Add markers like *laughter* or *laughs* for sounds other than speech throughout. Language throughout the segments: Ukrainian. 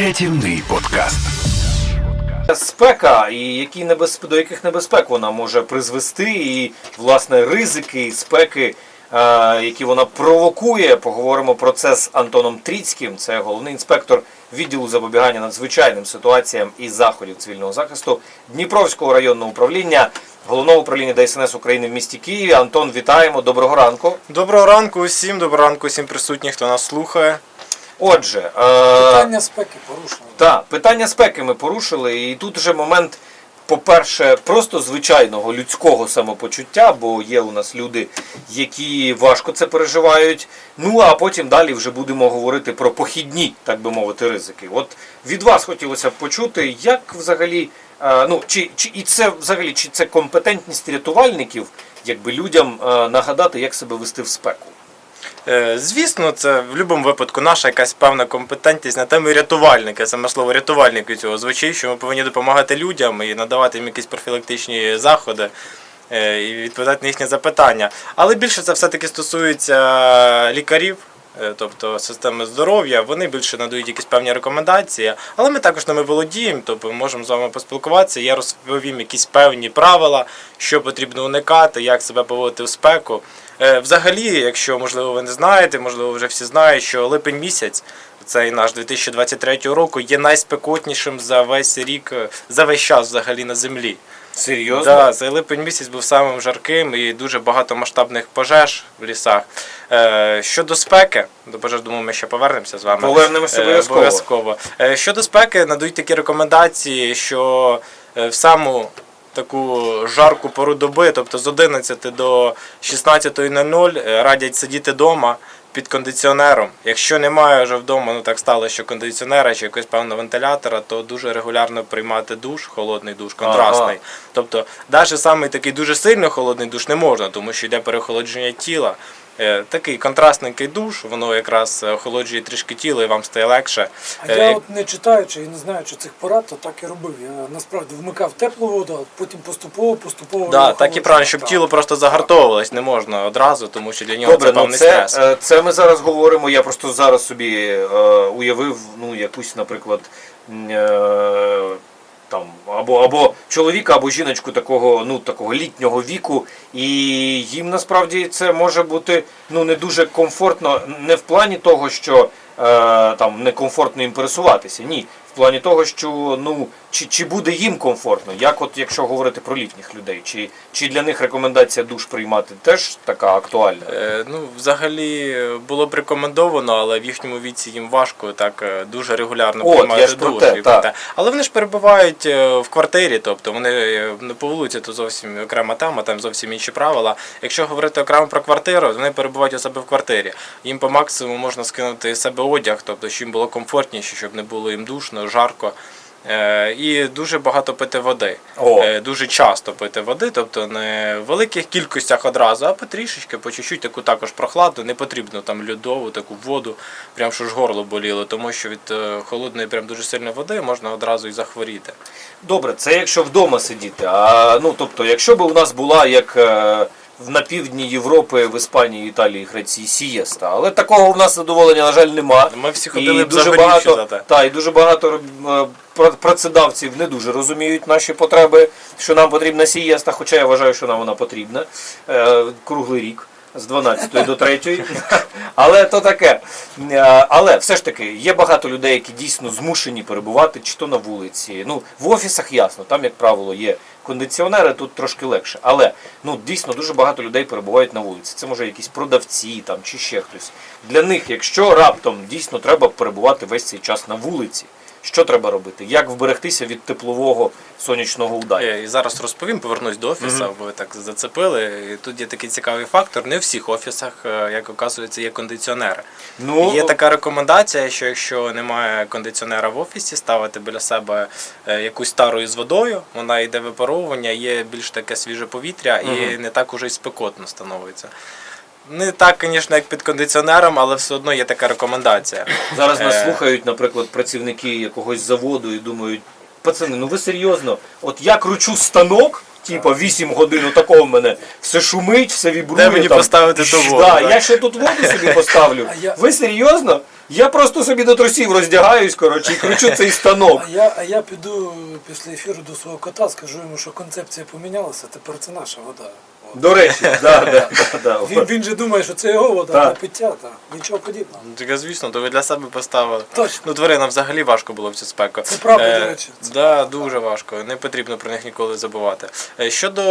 Рятівний подкаст. Спека і які небезп... до яких небезпек вона може призвести, і власне ризики спеки, е, які вона провокує. Поговоримо про це з Антоном Тріцьким. Це головний інспектор відділу запобігання надзвичайним ситуаціям і заходів цивільного захисту Дніпровського районного управління, головного управління ДСНС України в місті Києві. Антон, вітаємо, доброго ранку. Доброго ранку усім, доброго ранку усім присутніх, хто нас слухає. Отже, е, Питання спеки порушено. Так, питання спеки ми порушили, і тут вже момент, по-перше, просто звичайного людського самопочуття, бо є у нас люди, які важко це переживають. Ну а потім далі вже будемо говорити про похідні, так би мовити, ризики. От від вас хотілося б почути, як взагалі, е, ну чи, чи і це взагалі, чи це компетентність рятувальників, якби людям е, нагадати, як себе вести в спеку. Е, Звісно, це в будь-якому випадку наша якась певна компетентність на тему рятувальника. Саме слово рятувальник від цього звучить, що ми повинні допомагати людям і надавати їм якісь профілактичні заходи е, і відповідати на їхні запитання. Але більше це все-таки стосується лікарів. е, Тобто системи здоров'я, вони більше надають якісь певні рекомендації, але ми також ними володіємо, тобто ми можемо з вами поспілкуватися. Я розповім якісь певні правила, що потрібно уникати, як себе поводити в спеку. Е, Взагалі, якщо можливо ви не знаєте, можливо вже всі знають, що липень місяць, цей наш 2023 року, є найспекотнішим за весь рік, е, за весь час взагалі на землі. Серйозно? Да, цей липень місяць був самим жарким і дуже багато масштабних пожеж в лісах. Е, щодо спеки, до пожеж, думаю, ми ще повернемося з вами. Повернемося обов'язково. обов'язково. Щодо спеки, надають такі рекомендації, що в саму таку жарку пору доби, тобто з 11 до 16.00 е, радять сидіти вдома під кондиціонером. Якщо немає вже вдома, ну так стало, що кондиціонера чи якогось певного вентилятора, то дуже регулярно приймати душ, холодний душ, контрастний. Тобто, навіть саме такий дуже сильно холодний душ не можна, тому що йде перехолодження тіла. Е, Такий контрастненький душ, воно якраз е, охолоджує трішки тіло і вам стає легше. А Е, я от не читаючи і не знаючи цих порад, то так і робив. Я насправді вмикав теплу воду, а потім поступово, поступово. Да, так і правильно, щоб Так. тіло просто загартовувалось, не можна одразу, тому що для нього Добре, це ну певний це, стрес. е, це ми зараз говоримо. Я просто зараз собі е, уявив ну, якусь, наприклад, е, там, або, або чоловіка, або жіночку такого, ну, такого літнього віку, і їм насправді це може бути ну, не дуже комфортно, не в плані того, що е, там некомфортно їм пересуватися. Ні. В плані того, що ну чи, чи буде їм комфортно, як от якщо говорити про літніх людей, чи, чи для них рекомендація душ приймати теж така актуальна? Е, Ну, взагалі було б рекомендовано, але в їхньому віці їм важко так е, дуже регулярно От, приймати я ж душ. те, те. Але вони ж перебувають е, в квартирі, тобто вони е, не по вулиці, то зовсім окрема тема, там зовсім інші правила. Якщо говорити окремо про квартиру, вони перебувають у себе в квартирі. Їм по максимуму можна скинути з себе одяг, тобто щоб їм було комфортніше, щоб не було їм душно, жарко. Е, І дуже багато пити води. О. Е, Дуже часто пити води, тобто не в великих кількостях одразу, а потрішечки, по чуть-чуть, таку також прохладну, не потрібно там льодову, таку воду, прям що ж горло боліло, тому що від е, холодної прям дуже сильної води можна одразу і захворіти. Добре, це якщо вдома сидіти. А ну тобто, якщо б у нас була як на півдні Європи, в Іспанії, Італії, Греції сієста, але такого в нас задоволення, на жаль, нема. Ми всі ходили і дуже багато, та, і дуже багато е, працедавців не дуже розуміють наші потреби, що нам потрібна сієста, хоча я вважаю, що нам вона потрібна е, круглий рік. З 12 до 3. *laughs* Але то таке. Е, Але все ж таки є багато людей, які дійсно змушені перебувати чи то на вулиці. Ну, в офісах ясно, там, як правило, є кондиціонери, тут трошки легше. Але ну, дійсно дуже багато людей перебувають на вулиці. Це може якісь продавці там, чи ще хтось. Для них, якщо раптом дійсно треба перебувати весь цей час на вулиці, що треба робити? Як вберегтися від теплового сонячного удару? Е, І зараз розповім, повернусь до офісу, бо ви так зацепили. І тут є такий цікавий фактор. Не в всіх офісах, е, як оказується, є кондиціонери. Ну, Є така рекомендація, що якщо немає кондиціонера в офісі, ставити біля себе е, якусь стару із водою, вона йде випаровування, є більш таке свіже повітря і не так уже й спекотно становиться. Не так, звісно, як під кондиціонером, але все одно є така рекомендація. Зараз нас Е. слухають, наприклад, працівники якогось заводу і думають, пацани, ну ви серйозно, от я кручу станок, типа 8 годин, отакого в мене все шумить, все вібрує. Де мені там, поставити ту воду, Да, так? я ще тут воду собі *laughs* поставлю. Я- Ви серйозно? Я просто собі до трусів роздягаюсь, коротше, і кручу *laughs* цей станок. А я, а я піду після ефіру до свого кота, скажу йому, що концепція помінялася, тепер це наша вода. До речі, *laughs* да, да, да, да. Він, же думає, що це його вода Так. пиття, та нічого подібного. Ну, Так, звісно, то ви для себе поставили. Точно. Ну, тваринам взагалі важко було в цю спеку. Це правда, до речі. Це да, дуже важко. Не потрібно про них ніколи забувати. Е, Щодо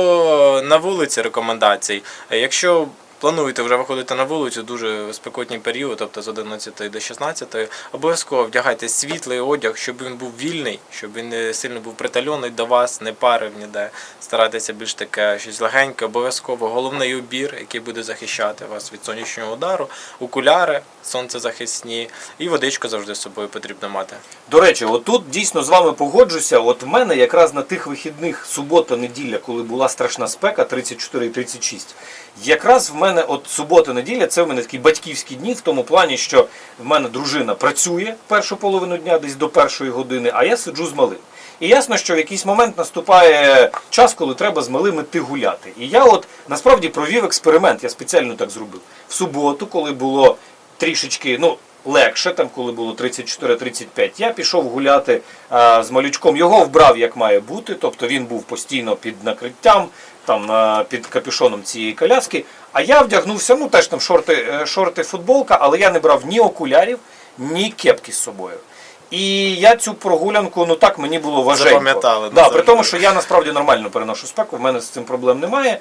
на вулиці рекомендацій, е, якщо плануєте вже виходити на вулицю, дуже спекотний період, тобто з 11 до 16, обов'язково вдягайте світлий одяг, щоб він був вільний, щоб він не сильно був притальоний до вас, не парив ніде. Старайтеся більш таке щось легеньке, обов'язково головний убір, який буде захищати вас від сонячного удару, окуляри сонцезахисні і водичку завжди з собою потрібно мати. До речі, отут дійсно з вами погоджуся. От в мене якраз на тих вихідних субота, неділя, коли була страшна спека, 34 і 36, якраз в мене от субота, неділя, це в мене такі батьківські дні, в тому плані, що в мене дружина працює першу половину дня, десь до першої години, а я сиджу з малим. І ясно, що в якийсь момент наступає час, коли треба з малим іти гуляти. І я от насправді провів експеримент, я спеціально так зробив. В суботу, коли було трішечки, ну. Легше, там коли було 34-35, я пішов гуляти а, з малючком. Його вбрав як має бути, тобто він був постійно під накриттям, там під капюшоном цієї коляски. А я вдягнувся, ну теж там шорти, е, шорти, футболка, але я не брав ні окулярів, ні кепки з собою. І я цю прогулянку, ну так мені було важенько. Запам'ятали, Да, при тому, що я насправді нормально переношу спеку, в мене з цим проблем немає.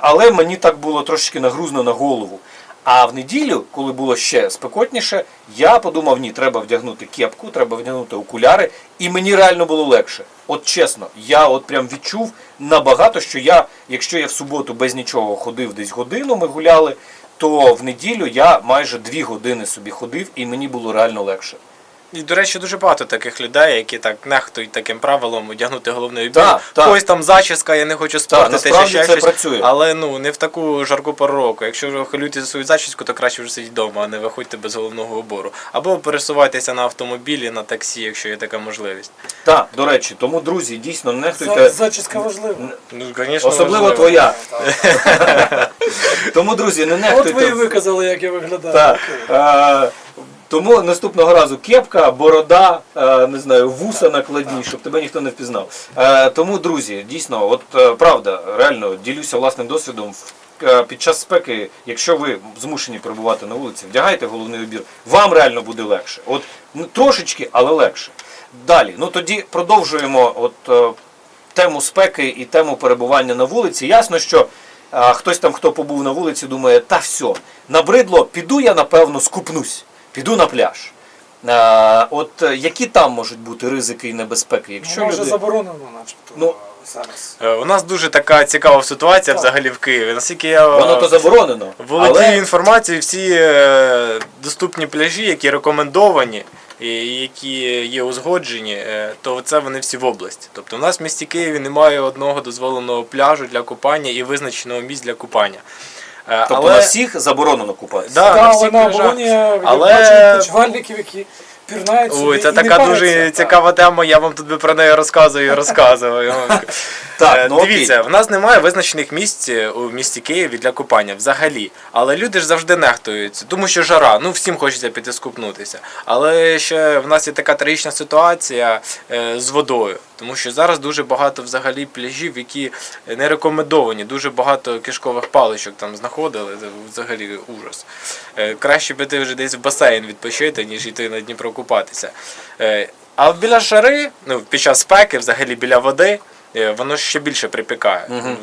Але мені так було трошечки нагрузно на голову. А в неділю, коли було ще спекотніше, я подумав, ні, треба вдягнути кепку, треба вдягнути окуляри, і мені реально було легше. От чесно, я от прям відчув набагато, що я, якщо я в суботу без нічого ходив десь годину, ми гуляли, то в неділю я майже дві години собі ходив, і мені було реально легше. І, до речі, дуже багато таких людей, які так нехтують таким правилом одягнути головний убір. Так, так. Когось там зачіска, я не хочу спортити, чи ще це щось. працює. Але ну не в таку жарку пору року. Якщо ви хвилюєте за свою зачіску, то краще вже сидіть вдома, а не виходьте без головного убору. Або пересувайтеся на автомобілі, на таксі, якщо є така можливість. Так, до речі, тому, друзі, дійсно нехтуйте. Зачіска важлива. Ну, звісно, Особливо важливо. твоя. *laughs* Тому, друзі, не От ви і виказали, як я виглядаю. Так. Тому наступного разу кепка, борода, е, не знаю, вуса накладні, щоб тебе ніхто не впізнав. Е, Тому, друзі, дійсно, от е, правда, реально ділюся власним досвідом. Під час спеки, якщо ви змушені перебувати на вулиці, вдягайте головний убір, вам реально буде легше. От ну, трошечки, але легше. Далі, ну тоді продовжуємо от, тему спеки і тему перебування на вулиці. Ясно, що а, хтось там, хто побув на вулиці, думає, та все, набридло, піду я, напевно, скупнусь, піду на пляж. А, от е, які там можуть бути ризики і небезпеки? Якщо Ну, може люди... заборонено, начебто, Ну, зараз. Е, У нас дуже така цікава ситуація Так. взагалі в Києві. Наскільки я Воно то заборонено. володію але... інформацією, всі е, доступні пляжі, які рекомендовані. І які є узгоджені, е, то це вони всі в області. Тобто у нас в місті Києві немає одного дозволеного пляжу для купання і визначеного місць для купання. Е, Тобто на всіх заборонено купатися. Да, на всіх але на пляжах. оболоні Але- відпочивальників, які пірнають собі Ой, це і не така паряться. дуже цікава тема, я вам тут би про неї розказую і *laughs* розказую. Так, Е, ну окей. Дивіться, в нас немає визначених місць е, у місті Києві для купання взагалі. Але люди ж завжди нехтують, тому що жара, ну всім хочеться піти скупнутися. Але ще в нас є така трагічна ситуація е, з водою. Тому що зараз дуже багато взагалі пляжів, які не рекомендовані, дуже багато кишкових паличок там знаходили. Це взагалі ужас. Е, Краще піти вже десь в басейн відпочити, ніж йти на Дніпро купатися. Е, А біля жари, ну під час спеки, взагалі біля води, воно ще більше припікає. Угу.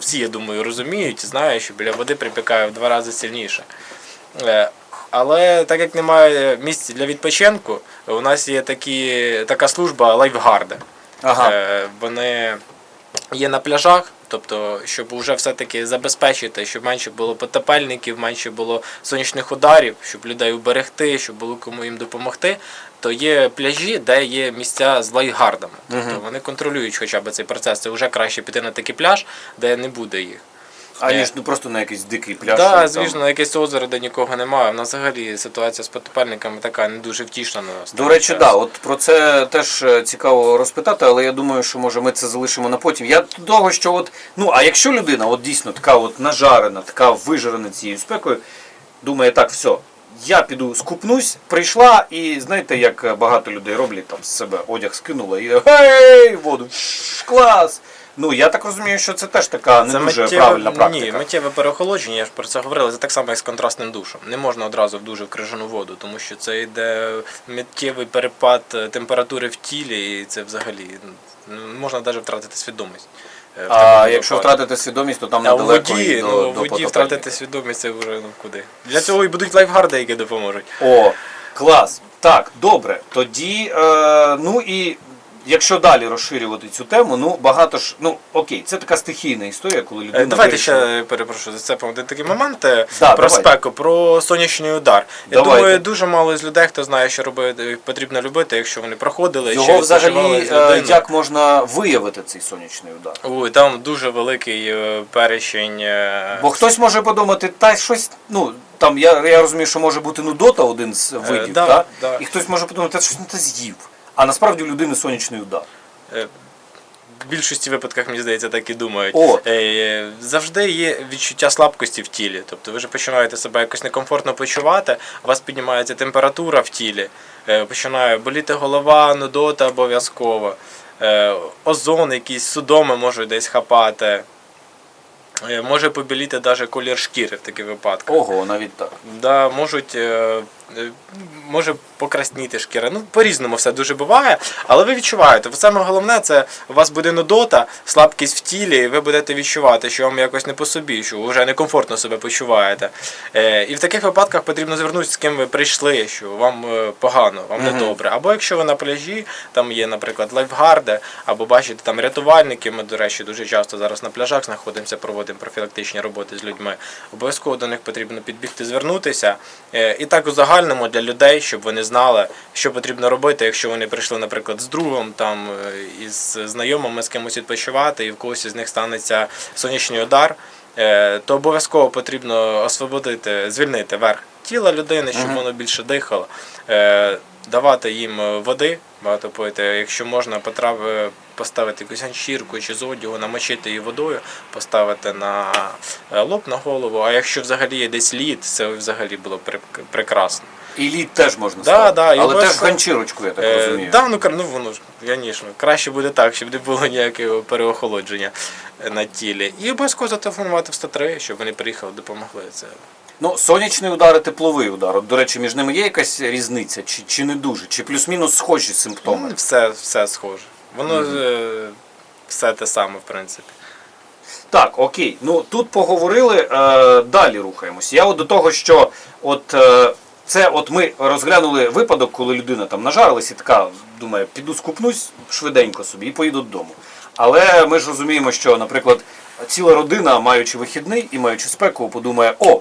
Всі, я думаю, розуміють, знають, що біля води припікає в два рази сильніше. Е, Але так як немає місць для відпочинку, у нас є такі, така служба лайфгарди. Ага. Е, Вони є на пляжах, тобто, щоб вже все-таки забезпечити, щоб менше було потопельників, менше було сонячних ударів, щоб людей уберегти, щоб було кому їм допомогти. То є пляжі, де є місця з лайгардами. Тобто вони контролюють хоча б цей процес. Це вже краще піти на такий пляж, де не буде їх. Аніж ну, просто на якийсь дикий пляж. Так, там. звісно, на якесь озеро, де нікого немає. У нас взагалі ситуація з потопельниками така не дуже втішна на нас. До речі, да, от про це теж е, цікаво розпитати, але я думаю, що може ми це залишимо на потім. Я того, що от, ну а якщо людина от дійсно така от нажарена, така вижарена цією спекою, думає, так, все, я піду скупнусь, прийшла і знаєте, як багато людей роблять там з себе одяг скинула і гей, воду, клас. Ну я так розумію, що це теж така не дуже правильна практика. Ні, миттєве переохолодження, я ж про це говорив, це так само, як з контрастним душем. Не можна одразу в дуже в крижану воду, тому що це йде миттєвий перепад е, температури в тілі, і це взагалі ну, можна навіть втратити свідомість. е, А якщо випадку. втратити свідомість, то там А недалеко воді, і до, ну, до воді втратити свідомість це вже ну куди. Для цього і будуть лайфгарди, які допоможуть. О, клас. Так, добре. Тоді, е, ну і якщо далі розширювати цю тему, ну багато ж, ну окей, це така стихійна історія, коли людина. Е, Давайте вирішила- ще перепрошую зацепимо один такий момент е, Да, про давай. спеку, про сонячний удар. Я Давайте. думаю, дуже мало з людей, хто знає, що робити, потрібно любити, якщо вони проходили. чи взагалі е, як можна виявити цей сонячний удар? Ой, там дуже великий е, перечень. е, Бо хтось може подумати, та щось, ну там я, я розумію, що може бути нудота один з видів, да, та? да. і хтось може подумати, та щось не те з'їв. А насправді у людини сонячний удар. е, В більшості випадках, мені здається, так і думають. От. Е, Завжди є відчуття слабкості в тілі. Тобто ви вже починаєте себе якось некомфортно почувати, у вас піднімається температура в тілі, е, починає боліти голова, нудота обов'язково, озон, якісь судоми можуть десь хапати. Може побіліти навіть колір шкіри в таких випадках. Ого, навіть так. Да, можуть, може покрасніти шкіра. Ну, по-різному все дуже буває. Але ви відчуваєте. Саме головне, це у вас буде нудота, слабкість в тілі, і ви будете відчувати, що вам якось не по собі, що ви вже некомфортно себе почуваєте. Е, і в таких випадках потрібно звернутися, з ким ви прийшли, що вам е, погано, вам Мгм. недобре. Або якщо ви на пляжі, там є, наприклад, лайфгарди, або бачите там рятувальники. Ми, до речі, дуже часто зараз на пляжах знаходимося, проводимо профілактичні роботи з людьми. Обов'язково до них потрібно підбігти, звернутися. Е, І так узагальнимо для людей, щоб вони знали, що потрібно робити, якщо вони прийшли, наприклад, з другом, там е, із знайомими з кимось відпочивати, і в когось із них станеться сонячний удар. е, То обов'язково потрібно освободити, звільнити верх тіла людини, щоб воно більше дихало, е, давати їм води, багато пити. Якщо можна, потрав- е, поставити якусь ганчірку чи з одягу, намочити її водою, поставити на е, лоб, на голову. А якщо взагалі є десь лід, це взагалі було прекрасно. І лід теж можна Да, ставити. да, Але теж обов'язково- ганчірочку, я так Е, розумію. да, ну, ну воно ж, звісно, краще буде так, щоб не було ніякого переохолодження е, на тілі. І обов'язково зателефонувати в 103, щоб вони приїхали, допомогли. Це Ну, сонячний удар і тепловий удар. От, до речі, між ними є якась різниця, чи, чи не дуже, чи плюс-мінус схожі симптоми. Ну, все, все схоже. Воно е, все те саме, в принципі. Так, окей. Ну тут поговорили, е, далі рухаємось. Я от до того, що от е, це от ми розглянули випадок, коли людина там нажарилась і така думає, піду скупнусь швиденько собі і поїду додому. Але ми ж розуміємо, що, наприклад, ціла родина, маючи вихідний і маючи спеку, подумає, о,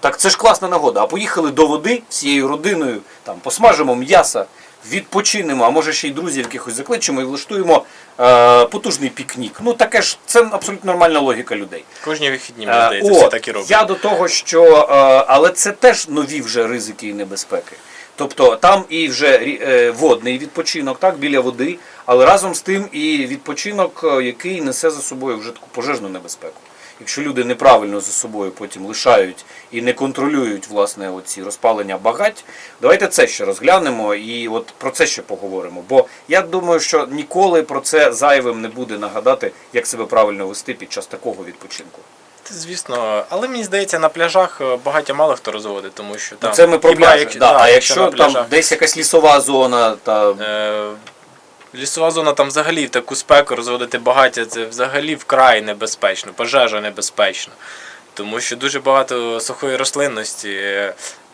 так це ж класна нагода. А поїхали до води всією родиною, там посмажимо м'яса, відпочинемо, а може ще й друзів якихось закличемо і влаштуємо е, потужний пікнік. Ну таке ж це абсолютно нормальна логіка людей. Кожні вихідні, Е, мені здається, всі так і роблять. Я до того, що е, але це теж нові вже ризики і небезпеки. Тобто там і вже е, водний відпочинок, так, біля води, але разом з тим і відпочинок, е, який несе за собою вже таку пожежну небезпеку. Якщо люди неправильно за собою потім лишають і не контролюють власне оці розпалення багать, давайте це ще розглянемо і от про це ще поговоримо. Бо я думаю, що ніколи про це зайвим не буде нагадати, як себе правильно вести під час такого відпочинку. Звісно, але мені здається, на пляжах е, багаття мало хто розводить, тому що там Ну, це ми про пляжі. як- да, а якщо на там пляжах, десь якась лісова зона, та е, лісова зона там взагалі в таку спеку розводити багаття, це взагалі вкрай небезпечно, пожежа небезпечна. Тому що дуже багато сухої рослинності.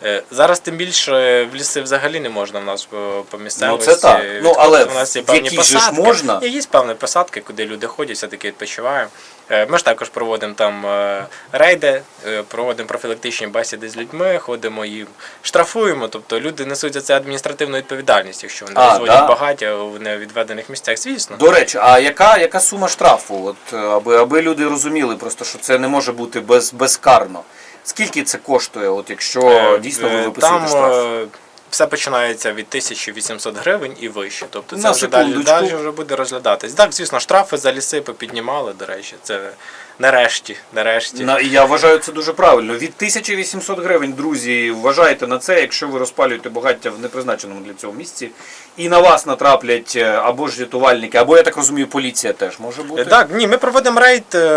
Е, е, Зараз тим більше в ліси взагалі не можна в нас по, місцевості. Ну, це так. Ну, але у нас є певні посадки. можна. Є, є певні посадки, куди люди ходять, все-таки відпочиваємо. Е, Ми ж також проводимо там е, рейди, е, проводимо профілактичні бесіди з людьми, ходимо їм штрафуємо. Тобто люди несуть за це адміністративну відповідальність, якщо вони А, розводять да? багаття в невідведених місцях. Звісно. до речі, а яка, яка сума штрафу? От е, аби, аби люди розуміли, просто що це не може бути без, безкарно. Скільки це коштує, от якщо Е, дійсно ви е, виписуєте там, штраф? Все починається від 1800 гривень і вище. Тобто це На вже далі, секундочку. далі вже буде розглядатись. Так, звісно, штрафи за ліси попіднімали, до речі, це нарешті, нарешті. На, і я вважаю це дуже правильно. Від 1800 гривень, друзі, вважайте на це, якщо ви розпалюєте багаття в непризначеному для цього місці, і на вас натраплять е, або ж рятувальники, або я так розумію, поліція теж може бути. Е, Так, ні, ми проводимо рейд е,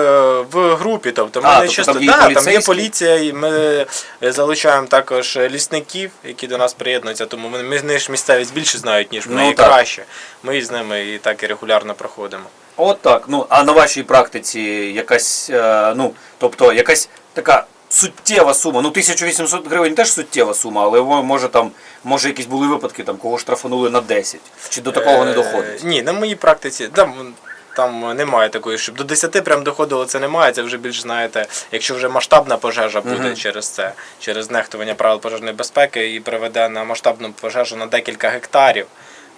в групі. Тобто ми А, не тобто чисто там є да, там є поліція, і ми залучаємо також лісників, які до нас приєднуються, тому вони, вони ж місцевість більше знають, ніж ми Ну, і так. краще. Ми з ними і так і регулярно проходимо. От так. Ну а на вашій практиці якась, е, ну тобто якась така суттєва сума. Ну 1800 гривень теж суттєва сума, але во- може там, може якісь були випадки, там кого штрафанули на 10. Чи до такого не Е, доходить? Ні, на моїй практиці там, там немає такої, щоб до 10 прям доходило, це немає. Це вже більш знаєте, якщо вже масштабна пожежа буде Мгм. через це, через нехтування правил пожежної безпеки і приведе на масштабну пожежу на декілька гектарів,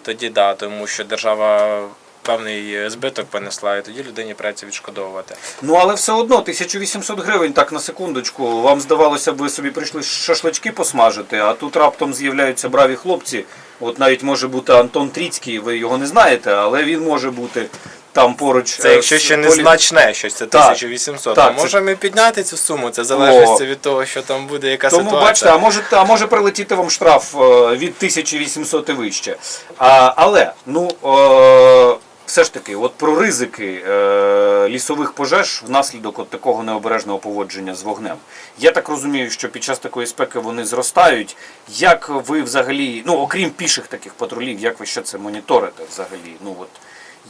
тоді да, тому що держава. Певний збиток понесла, і тоді людині придеться відшкодовувати. Ну але все одно 1800 гривень, так на секундочку. Вам здавалося б, ви собі прийшли шашлички посмажити, а тут раптом з'являються браві хлопці. От навіть може бути Антон Тріцький, ви його не знаєте, але він може бути там поруч. Це е, якщо ще полі- незначне щось, це 1800. Так, а можемо і підняти цю суму, це залежить від того, що там буде, яка Тому ситуація. бачите, а може, а може прилетіти вам штраф е, від 1800 і вище. А, але, ну, е, все ж таки, от про ризики е, лісових пожеж внаслідок от такого необережного поводження з вогнем. Я так розумію, що під час такої спеки вони зростають. Як ви взагалі, ну окрім піших таких патрулів, як ви ще це моніторите взагалі? Ну от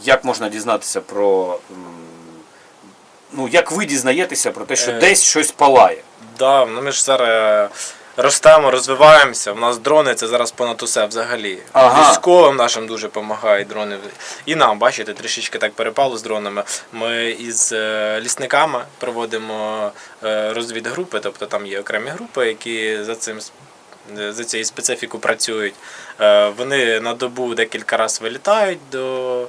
як можна дізнатися про. Ну, як ви дізнаєтеся про те, що Е. десь щось палає? Да, ну ми ж зараз е, ростемо, розвиваємося. У нас дрони це зараз понад усе взагалі. Ага. Військовим нашим дуже допомагають дрони. І нам, бачите, трішечки так перепало з дронами. Ми із е, лісниками проводимо е, розвідгрупи, тобто там є окремі групи, які за цим за цією специфіку працюють. Вони на добу декілька разів вилітають до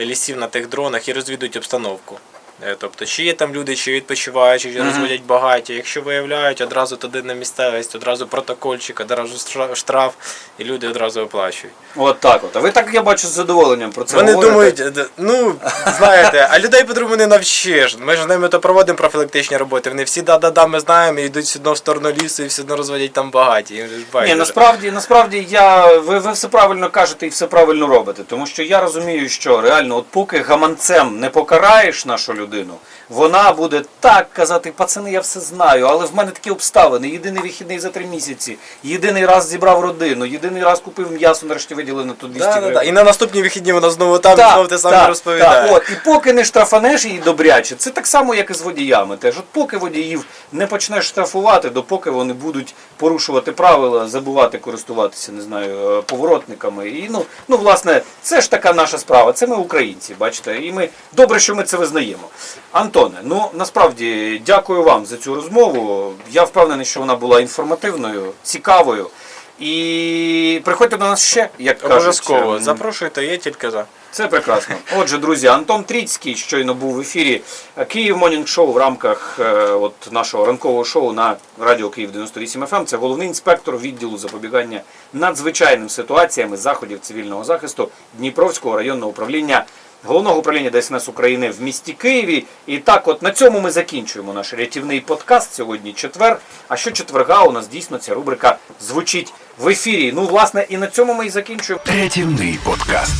лісів на тих дронах і розвідують обстановку. Е, Тобто, чи є там люди, чи відпочивають, чи розводять багаття. Якщо виявляють, одразу туди на місцевість, одразу протокольчик, одразу штра- штраф, і люди одразу оплачують. От так от. А ви так, я бачу, з задоволенням про це Вони говорите. думають, е, ну знаєте, а людей по-другому не навчиш. Ми ж з ними то проводимо профілактичні роботи. Вони всі да-да-да, ми знаємо, і йдуть все одно в сторону лісу і все одно розводять там багаті. Їм ж Ні, насправді, насправді я, ви, ви все правильно кажете і все правильно робите. Тому що я розумію, що реально, от поки гаманцем не покараєш нашу людину, вона буде так казати, пацани, я все знаю, але в мене такі обставини. Єдиний вихідний за три місяці, єдиний раз зібрав родину, єдиний раз купив м'ясо, нарешті виділили на то 200 Да, да, гривень. да. І на наступні вихідні вона знову там Так, знову те саме так, розповідає. Так, от, і поки не штрафанеш її добряче, це так само, як і з водіями. Теж, от поки водіїв не почнеш штрафувати, допоки вони будуть порушувати правила, забувати користуватися, не знаю, е, поворотниками. І ну, ну, власне, це ж така наша справа. Це ми українці, бачите, і ми добре, що ми це визнаємо. Антоне, ну насправді дякую вам за цю розмову. Я впевнений, що вона була інформативною, цікавою. І приходьте до нас ще, як кажуть. Обов'язково. ем, Запрошуйте, є тільки за. це прекрасно. Отже, друзі, Антон Тріцький щойно був в ефірі Київ Монінг Шоу в рамках е, от нашого ранкового шоу на радіо Київ 98 FM. Це головний інспектор відділу запобігання надзвичайним ситуаціям і заходів цивільного захисту Дніпровського районного управління. Головного управління ДСНС України в місті Києві. І так, от на цьому ми закінчуємо наш рятівний подкаст. Сьогодні четвер. А що четверга у нас дійсно ця рубрика звучить в ефірі. Ну, власне, і на цьому ми і закінчуємо. Рятівний подкаст.